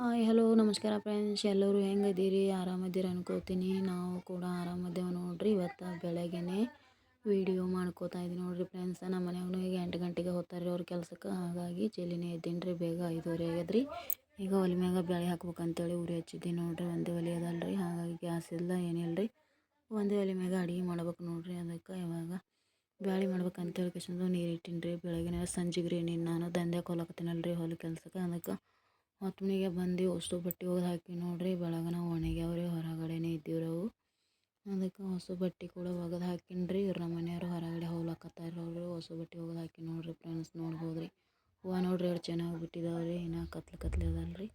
Hi, hello, ನಮಸ್ಕಾರ friends ಎಲ್ಲರೂ ಹೆಂಗದೀರಿ ಆರಾಮದೀರಿ ಅನ್ಕೋತೀನಿ. ನಾವು ಕೂಡ ಆರಾಮದೇವೆ ನೋಡ್ರಿ. ಇವತ್ತು ಬೆಳಗ್ಗೆನೆ ವಿಡಿಯೋ ಮಾಡ್ಕೋತಾ ಇದ್ದೀನಿ ನೋಡ್ರಿ ಫ್ರೆಂಡ್ಸ್ ನಮ್ಮ ಮನೆಯವನು ಈಗ ಎಂಟು ಗಂಟೆಗೆ ಹೋಗ್ತಾರೆ ಅವ್ರ ಕೆಲಸಕ್ಕೆ. ಹಾಗಾಗಿ ಜಲ್ದಿನೇ ಇದ್ದೀನಿ ರೀ. ಬೇಗ ಐದುವರೆ ಆಗ್ಯದ್ರಿ. ಈಗ ಒಲೆ ಮ್ಯಾಗ ಬೆಳೆ ಹಾಕ್ಬೇಕಂತೇಳಿ ಉರಿ ಹಚ್ಚಿದ್ದೀನಿ ನೋಡ್ರಿ. ಒಂದೇ ಒಲೆ ಅದಲ್ರಿ. ಹಾಗಾಗಿ ಗ್ಯಾಸ್ ಇಲ್ಲ ಏನಿಲ್ಲ ರೀ ಒಂದೇ ಒಲೆ ಮ್ಯಾಗ ಅಡುಗೆ ಮಾಡ್ಬೇಕು ನೋಡ್ರಿ. ಅದಕ್ಕೆ ಇವಾಗ ಬ್ಯಾಳಿ ಮಾಡ್ಬೇಕಂತೇಳಿ ಕಿಶಂದು ನೀರು ಇಟ್ಟೀನಿ ರೀ. ಬೆಳಗ್ಗೆ ಸಂಜೆಗೆ ರೀ. ನೀನು ನಾನು ದಂಧೆಗೆ ರೀ ಹೊಲ ಕೆಲ್ಸಕ್ಕೆ. ಅದಕ್ಕೆ ಹತ್ತು ಮನೆಗೆ ಬಂದು ಅಷ್ಟು ಬಟ್ಟೆ ಒಗ್ದು ಹಾಕಿ ನೋಡ್ರಿ, ಬೆಳಗನ ಒಣಗ್ಯಾವ್ರಿ ಹೊರಗಡೆನೇ ಇದ್ದೀವ್ರಿ ಅವು. ಅದಕ್ಕೆ ಹೊಸ ಬಟ್ಟೆ ಕೂಡ ಒಗೆದು ಹಾಕಿನ್ರಿ, ಇವ್ರ ನಮ್ಮ ಮನೆಯವರು ಹೊರಗಡೆ ಹೋಗ್ಲಕತ್ತಾರ ಅವರು ಹೊಸ ಬಟ್ಟೆ ಒಗೆದು ಹಾಕಿ ನೋಡ್ರಿ ಫ್ರೆಂಡ್ಸ್ ನೋಡ್ಬೋದು ರೀ. ಹೂವು ನೋಡ್ರಿ ಎಷ್ಟು ಚೆನ್ನಾಗಿ ಬಿಟ್ಟಿದಾವೆ ರೀ, ಇನ್ನೂ ಕತ್ಲು ಕತ್ಲು ರೀ.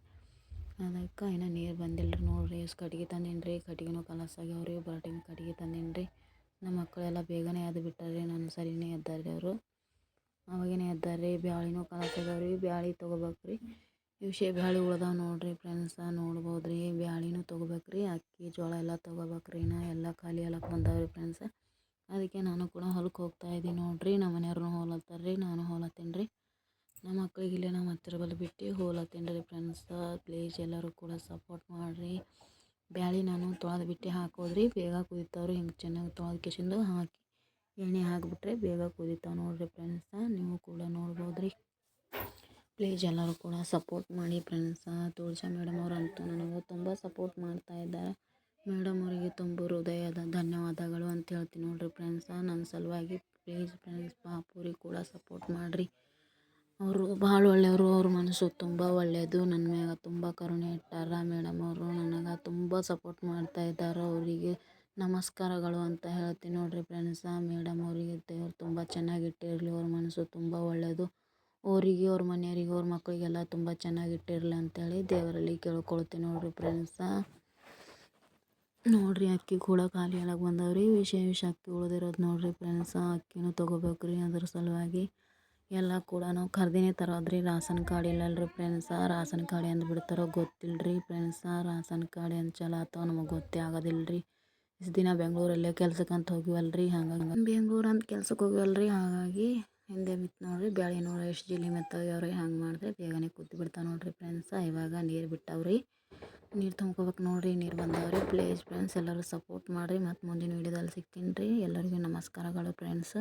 ಅದಕ್ಕೆ ಇನ್ನು ನೀರು ಬಂದಿಲ್ಲ ರೀ ನೋಡ್ರಿ, ಎಷ್ಟು ಕಟ್ಗೆ ತಂದೀನಿ ರೀ ಕಟ್ಗೆನೂ ಕಲಸ್ ಆಗ್ಯಾವ ರೀ ಬಾಟಿನ ಕಟ್ಗೆ ತಂದೀನಿ ರೀ ನಮ್ಮ ಮಕ್ಕಳೆಲ್ಲ ಬೇಗನೆ ಎದ್ದು ಬಿಟ್ಟಾರೆ ರೀ ನನ್ನ ಸರಿನೇ ಎದ್ದಾರೆ ಅವರು. ಅವಾಗೇನೆ ಎದ್ದಾರೆ ರೀ, ಬ್ಯಾಳಿನೂ ಕಲಸ್ ಆಗ್ಯಾವ ಬ್ಯಾಳಿ ಬ್ಯಾಳೆ ತೊಗೋಬೇಕು ವಿಷಯ ಬ್ಯಾಳೆ ಉಳ್ದಾವ ನೋಡ್ರಿ ಫ್ರೆಂಡ್ಸ್ ನೋಡ್ಬೋದು ರೀ ಬ್ಯಾಳಿನೂ ತೊಗೋಬೇಕು ರೀ ಅಕ್ಕಿ, ಜೋಳ ಎಲ್ಲ ತೊಗೋಬೇಕು ರೀ ನಾ ಎಲ್ಲ ಖಾಲಿ ಎಲ್ಲ ಬಂದಾವೆ ರೀ ಫ್ರೆಂಡ್ಸ್ ಅದಕ್ಕೆ ನಾನು ಕೂಡ ಹೊಲಕ್ಕೆ ಹೋಗ್ತಾ ಇದ್ದೀನಿ ನೋಡ್ರಿ. ನಮ್ಮ ಮನೆಯವ್ರನ್ನ ಹೋಲತ್ತಾರೆ ರೀ ನಾನು ಹೋಲತ್ತೀನಿ ರೀ. ನಮ್ಮ ಮಕ್ಳಿಗೆ ಇಲ್ಲೇ ನಮ್ಮ ಹತ್ತಿರ ಬಲ್ಲಿ ಬಿಟ್ಟು ಹೋಲತ್ತೀನಿ ರೀ ಫ್ರೆಂಡ್ಸ್ ಪ್ಲೀಸ್ ಎಲ್ಲರೂ ಕೂಡ ಸಪೋರ್ಟ್ ಮಾಡಿರಿ. ಬ್ಯಾಳಿ ನಾನು ತೊಳೆದು ಬಿಟ್ಟು ಹಾಕೋದ್ರಿ. ಬೇಗ ಕುದಿತಾವ್ರಿ ಹಿಂಗೆ ಚೆನ್ನಾಗಿ ತೊಳೆದು ಕಿಶಿಂದು ಹಾಕಿ ಎಣ್ಣೆ ಹಾಕಿಬಿಟ್ರೆ ಬೇಗ ಕುದಿತಾವೆ ನೋಡಿರಿ ಫ್ರೆಂಡ್ಸ ನೀವು ಕೂಡ ನೋಡ್ಬೋದು ಪ್ಲೀಸ್ ಎಲ್ಲರೂ ಕೂಡ ಸಪೋರ್ಟ್ ಮಾಡಿ ಫ್ರೆಂಡ್ಸ ತುಳಜಾ ಮೇಡಮ್ ಅವರಂತೂ ನನಗೆ ತುಂಬ ಸಪೋರ್ಟ್ ಮಾಡ್ತಾ ಇದ್ದಾರೆ. ಮೇಡಮ್ ಅವರಿಗೆ ತುಂಬ ಹೃದಯದ ಧನ್ಯವಾದಗಳು ಅಂತ ಹೇಳ್ತೀನಿ ನೋಡಿರಿ ಫ್ರೆಂಡ್ಸ ನನ್ನ ಸಲುವಾಗಿ ಪ್ಲೀಸ್ ಫ್ರೆಂಡ್ಸ್ ಪಾಪುರಿಗೆ ಕೂಡ ಸಪೋರ್ಟ್ ಮಾಡಿರಿ. ಅವರು ಭಾಳ ಒಳ್ಳೆಯವರು, ಅವ್ರ ಮನಸ್ಸು ತುಂಬ ಒಳ್ಳೆಯದು ನನ್ನ ಮ್ಯಾಗ ತುಂಬ ಕರುಣೆ ಇಟ್ಟಾರ ಮೇಡಮ್ ಅವರು, ನನಗೆ ತುಂಬ ಸಪೋರ್ಟ್ ಮಾಡ್ತಾ ಇದ್ದಾರೆ ಅವರಿಗೆ. ನಮಸ್ಕಾರಗಳು ಅಂತ ಹೇಳ್ತೀನಿ ನೋಡಿರಿ ಫ್ರೆಂಡ್ಸ ಮೇಡಮ್ ಅವರಿಗೆ ದೇವ್ರು ತುಂಬ ಚೆನ್ನಾಗಿ ಇಟ್ಟಿರಲಿ, ಅವ್ರ ಮನಸ್ಸು ತುಂಬ ಒಳ್ಳೆಯದು. ಅವರಿಗೆ ಅವ್ರ ಮನೆಯವರಿಗೆ, ಅವ್ರ ಮಕ್ಕಳಿಗೆಲ್ಲ ತುಂಬ ಚೆನ್ನಾಗಿ ಇಟ್ಟಿರಲಿ ಅಂತೇಳಿ ದೇವರಲ್ಲಿ ಕೇಳ್ಕೊಳ್ತೀನಿ ನೋಡಿರಿ ಫ್ರೆಂಡ್ಸ ನೋಡಿರಿ ಅಕ್ಕಿ ಕೂಡ ಖಾಲಿ ಆಗಕ್ಕೆ ಬಂದವ್ರಿ. ವಿಷಯ ವಿಷ ಅಕ್ಕಿ ಉಳಿದಿರೋದು ನೋಡಿರಿ ಫ್ರೆಂಡ್ಸ ಅಕ್ಕಿನೂ ತೊಗೋಬೇಕ್ರಿ ಅದ್ರ ಸಲುವಾಗಿ. ಎಲ್ಲ ಕೂಡ ನಾವು ಕರ್ದಿನೇ ತರೋದ್ರಿ ರಾಸನ್ ಕಾರ್ಡ್ ಇಲ್ಲಲ್ರಿ ಫ್ರೆಂಡ್ಸ ರಾಸನ್ ಕಾರ್ಡ್ ಎಂದು ಬಿಡ್ತಾರೋ ಗೊತ್ತಿಲ್ಲರಿ ಫ್ರೆಂಡ್ಸ ರಾಸನ್ ಕಾರ್ಡ್ ಎಂದು ಚಲೋ ಆತವ ನಮಗೆ ಗೊತ್ತೇ ಆಗೋದಿಲ್ಲರಿ ಇಷ್ಟು ದಿನ ಬೆಂಗಳೂರಲ್ಲೇ ಕೆಲ್ಸಕ್ಕೆ ಅಂತ ಹೋಗಿವಲ್ರಿ, ಹಾಗಾಗಿ. ಬೆಂಗ್ಳೂರು ಅಂತ ಕೆಲ್ಸಕ್ಕೆ ಹೋಗಿವಲ್ರಿ, ಹಾಗಾಗಿ ಬಿತ್ತು ನೋಡ್ರಿ, ಬ್ಯಾಳಿ ನೋಡ್ರಿ ಎಷ್ಟು ಜಿಲ್ಲಿ ಮೆತ್ತಾಗ್ಯಾವ್ರಿ ಹಂಗೆ ಮಾಡಿದ್ರೆ ಬೇಗನೆ ಕುದ್ದು ಬಿಡ್ತಾವೆ ನೋಡ್ರಿ ಫ್ರೆಂಡ್ಸ ಇವಾಗ ನೀರು ಬಿಟ್ಟಾವ್ರಿ. ನೀರು ತುಂಬ್ಕೋಬೇಕು ನೋಡ್ರಿ, ನೀರು ಬಂದವ್ರಿ ಪ್ಲೀಸ್ ಫ್ರೆಂಡ್ಸ್ ಎಲ್ಲರೂ ಸಪೋರ್ಟ್ ಮಾಡಿರಿ, ಮತ್ತು ಮುಂದಿನ ವೀಡಿಯೋದಲ್ಲಿ ಸಿಗ್ತೀನಿ ರೀ. ಎಲ್ಲರಿಗೂ ನಮಸ್ಕಾರಗಳು ಫ್ರೆಂಡ್ಸ್